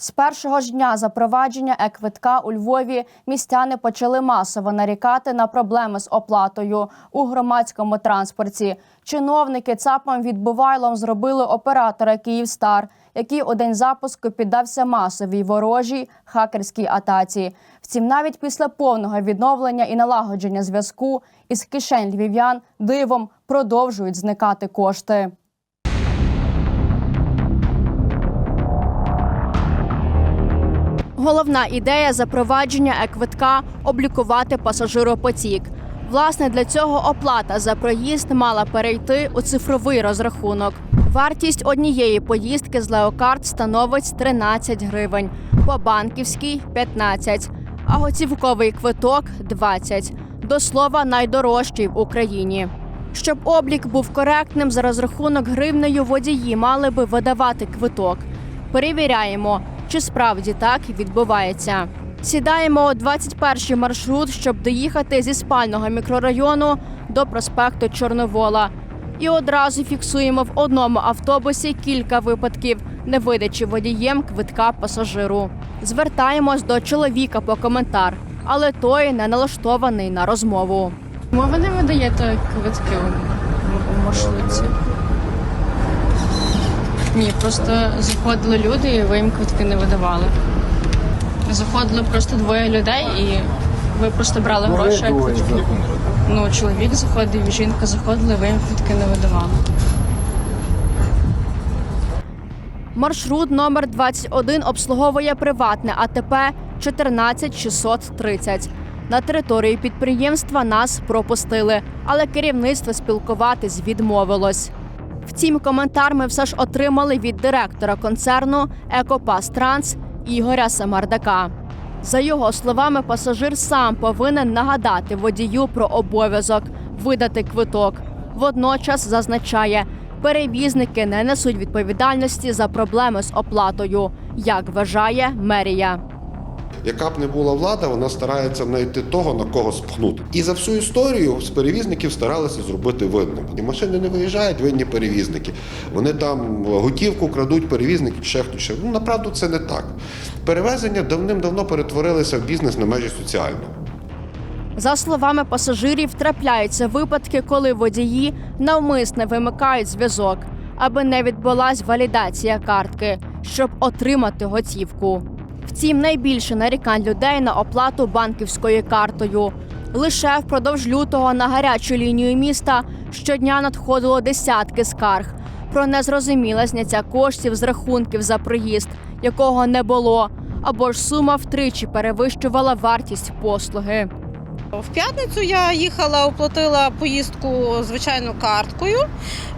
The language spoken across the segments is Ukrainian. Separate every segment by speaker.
Speaker 1: З першого ж дня запровадження е-квитка у Львові містяни почали масово нарікати на проблеми з оплатою у громадському транспорті. Чиновники ЦАПом відбувайлом зробили оператора Київстар, який у день запуску піддався масовій ворожій хакерській атаці. Втім, навіть після повного відновлення і налагодження зв'язку із кишень львів'ян дивом продовжують зникати кошти. Головна ідея запровадження е-квитка – облікувати пасажиропотік. Власне, для цього оплата за проїзд мала перейти у цифровий розрахунок. Вартість однієї поїздки з Леокарт становить 13 гривень, по банківській 15, а готівковий квиток 20. До слова, найдорожчий в Україні. Щоб облік був коректним, за розрахунок гривнею водії мали би видавати квиток. Перевіряємо, чи справді так відбувається. Сідаємо у 21-й маршрут, щоб доїхати зі спального мікрорайону до проспекту Чорновола. І одразу фіксуємо в одному автобусі кілька випадків невидачі водієм квитка пасажиру. Звертаємось до чоловіка по коментар, але той не налаштований на розмову.
Speaker 2: Чому ви не видаєте квитки у маршрутці? Ні, просто заходили люди і ви їм квитки не видавали. Заходили просто двоє людей і ви просто брали гроші. квитки. Ну, чоловік заходив, і жінка заходила, і ви їм квитки не видавали.
Speaker 1: Маршрут номер 21 обслуговує приватне АТП 14630. На території підприємства нас пропустили, але керівництво спілкуватись відмовилось. Втім, коментар ми все ж отримали від директора концерну Екопас Транс Ігоря Самардака. За його словами, пасажир сам повинен нагадати водію про обов'язок видати квиток. Водночас зазначає, перевізники не несуть відповідальності за проблеми з оплатою, як вважає мерія.
Speaker 3: Яка б не була влада, вона старається знайти того, на кого спхнути. І за всю історію з перевізників старалися зробити винним. І машини не виїжджають, винні перевізники. Вони там готівку крадуть, перевізники, ще хтось. ще. Ну, направду це не так. Перевезення давним-давно перетворилися в бізнес на межі соціального.
Speaker 1: За словами пасажирів, трапляються випадки, коли водії навмисне вимикають зв'язок, аби не відбулась валідація картки, щоб отримати готівку. Втім, найбільше нарікань людей на оплату банківською картою. Лише впродовж лютого на гарячу лінію міста щодня надходило десятки скарг про незрозуміле зняття коштів з рахунків за проїзд, якого не було, або ж сума втричі перевищувала вартість послуги.
Speaker 4: В п'ятницю я їхала, оплатила поїздку звичайно карткою.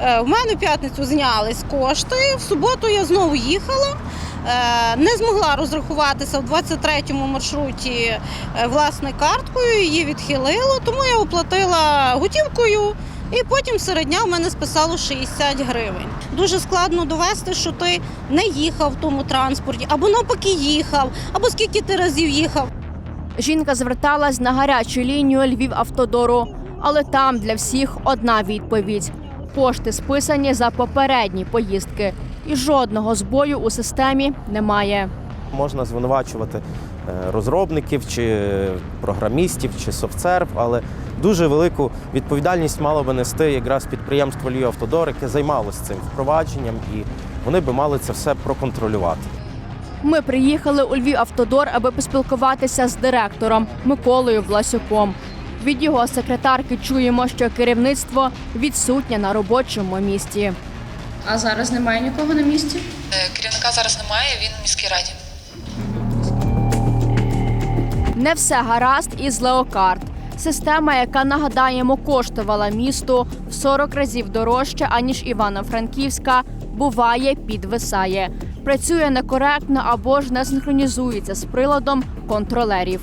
Speaker 4: Е, В мене в п'ятницю знялись кошти. В суботу я знову їхала. Е, Не змогла розрахуватися в 23-му маршруті е, власне карткою, її відхилило, тому я оплатила готівкою. І потім серед дня в мене списало 60 гривень. Дуже складно довести, що ти не їхав в тому транспорті, або навпаки їхав, або скільки ти разів їхав.
Speaker 1: Жінка зверталась на гарячу лінію Львівавтодору, але там для всіх одна відповідь: кошти списані за попередні поїздки, і жодного збою у системі немає.
Speaker 5: Можна звинувачувати е, розробників чи програмістів чи софтсерв, але дуже велику відповідальність мало би нести якраз підприємство «Львівавтодор», яке займалося цим впровадженням, і вони би мали це все проконтролювати.
Speaker 1: Ми приїхали у Львівавтодор, аби поспілкуватися з директором Миколою Власюком. Від його секретарки чуємо, що керівництво відсутнє на робочому місці.
Speaker 2: А зараз немає нікого на місці?
Speaker 6: Е, Керівника зараз немає, він в міській раді.
Speaker 1: Не все гаразд із Леокарт. Система, яка нагадаємо, коштувала місту в 40 разів дорожче аніж Івано-Франківська, буває, підвисає. Працює некоректно або ж не синхронізується з приладом контролерів.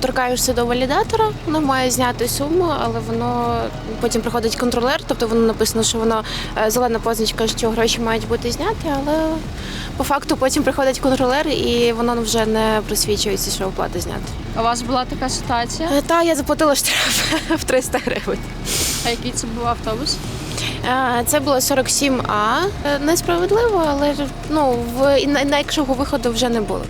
Speaker 7: Торкаєшся до валідатора, воно має зняти суму, але воно потім приходить контролер, тобто воно написано, що воно е, зелена позначка, що гроші мають бути зняті, але по факту потім приходить контролер і воно вже не просвічується, що оплата знята.
Speaker 2: У вас була така ситуація?
Speaker 7: Е, Та я заплатила штраф в 300 гривень.
Speaker 2: А який це був автобус?
Speaker 7: Е, Це було 47А. Е, Несправедливо, але ну в інакшого виходу вже не було.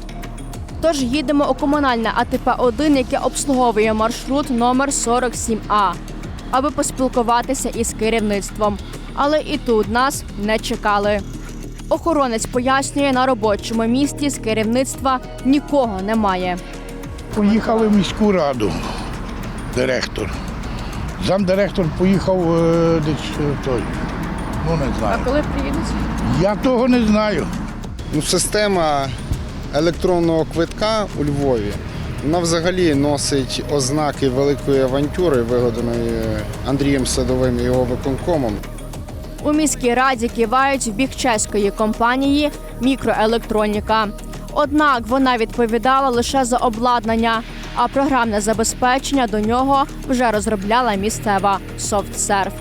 Speaker 1: Тож їдемо у комунальне АТП-1, яке обслуговує маршрут номер 47А, аби поспілкуватися із керівництвом. Але і тут нас не чекали. Охоронець пояснює, на робочому місці з керівництва нікого немає.
Speaker 8: Поїхали в міську раду, директор. Замдиректор поїхав е, десь е, той. Ну не знаю. А коли приїдуть? Я того не знаю.
Speaker 9: Ну, система електронного квитка у Львові вона взагалі носить ознаки великої авантюри, вигаданої Андрієм Садовим і його виконкомом.
Speaker 1: У міській раді кивають в бік чеської компанії Мікроелектроніка. Однак вона відповідала лише за обладнання, а програмне забезпечення до нього вже розробляла місцева SoftServe,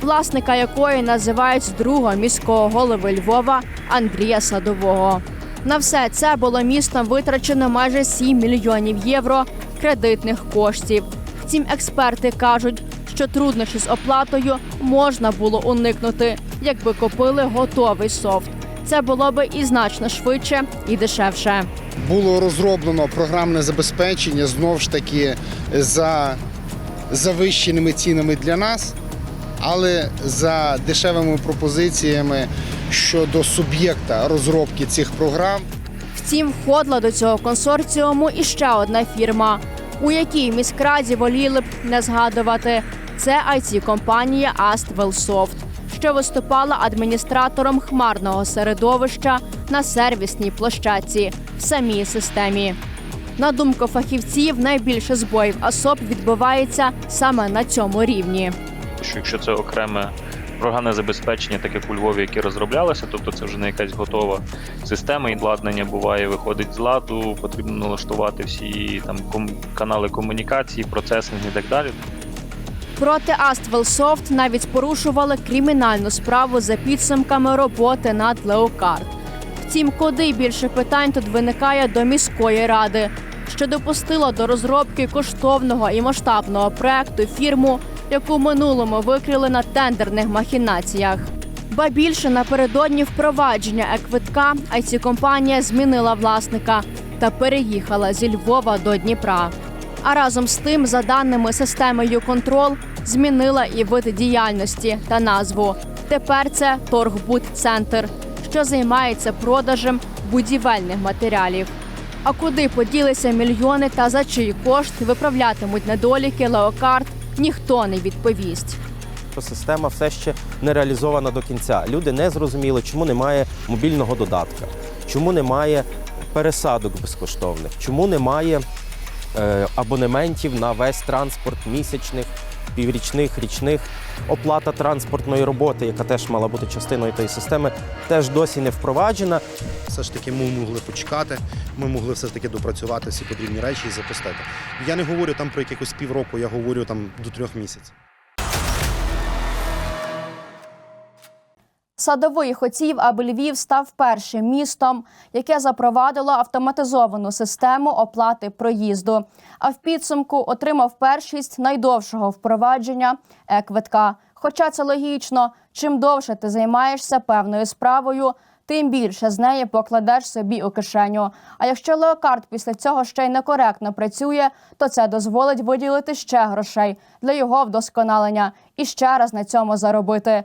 Speaker 1: власника якої називають другого міського голови Львова Андрія Садового. На все це було містом витрачено майже 7 мільйонів євро кредитних коштів. Втім, експерти кажуть, що труднощі з оплатою можна було уникнути, якби купили готовий софт. Це було би і значно швидше і дешевше.
Speaker 9: Було розроблено програмне забезпечення знов ж таки за завищеними цінами для нас, але за дешевими пропозиціями щодо суб'єкта розробки цих програм.
Speaker 1: Втім, входила до цього консорціуму і ще одна фірма, у якій міськраді воліли б не згадувати. Це it компанія Astvellsoft, що виступала адміністратором хмарного середовища на сервісній площадці в самій системі. На думку фахівців, найбільше збоїв АСОП відбувається саме на цьому рівні.
Speaker 10: що якщо це окреме програмне забезпечення, так як у Львові, яке розроблялося, тобто це вже не якась готова система, і обладнання буває, виходить з ладу, потрібно налаштувати всі там ком- канали комунікації, процесинг і так далі.
Speaker 1: Проти Astvellsoft навіть порушували кримінальну справу за підсумками роботи над Леокард. Втім, куди більше питань тут виникає до міської ради, що допустила до розробки коштовного і масштабного проекту фірму, яку в минулому викрили на тендерних махінаціях. Ба більше напередодні впровадження еквитка it компанія змінила власника та переїхала зі Львова до Дніпра. А разом з тим, за даними системи «Юконтрол», змінила і вид діяльності та назву. Тепер це торгбудцентр, що займається продажем будівельних матеріалів. А куди поділися мільйони та за чий кошт виправлятимуть недоліки леокарт, ніхто не відповість.
Speaker 5: система все ще не реалізована до кінця. Люди не зрозуміли, чому немає мобільного додатка, чому немає пересадок безкоштовних, чому немає е, абонементів на весь транспорт місячних, піврічних, річних. Оплата транспортної роботи, яка теж мала бути частиною тієї системи, теж досі не впроваджена.
Speaker 11: все ж таки ми могли почекати, ми могли все ж таки допрацювати всі потрібні речі і запустити. Я не говорю там про якихось півроку, я говорю там до трьох місяців.
Speaker 1: Садовий хотів, аби Львів став першим містом, яке запровадило автоматизовану систему оплати проїзду. А в підсумку отримав першість найдовшого впровадження е-квитка. Хоча це логічно, чим довше ти займаєшся певною справою, тим більше з неї покладеш собі у кишеню. А якщо леокарт після цього ще й некоректно працює, то це дозволить виділити ще грошей для його вдосконалення і ще раз на цьому заробити.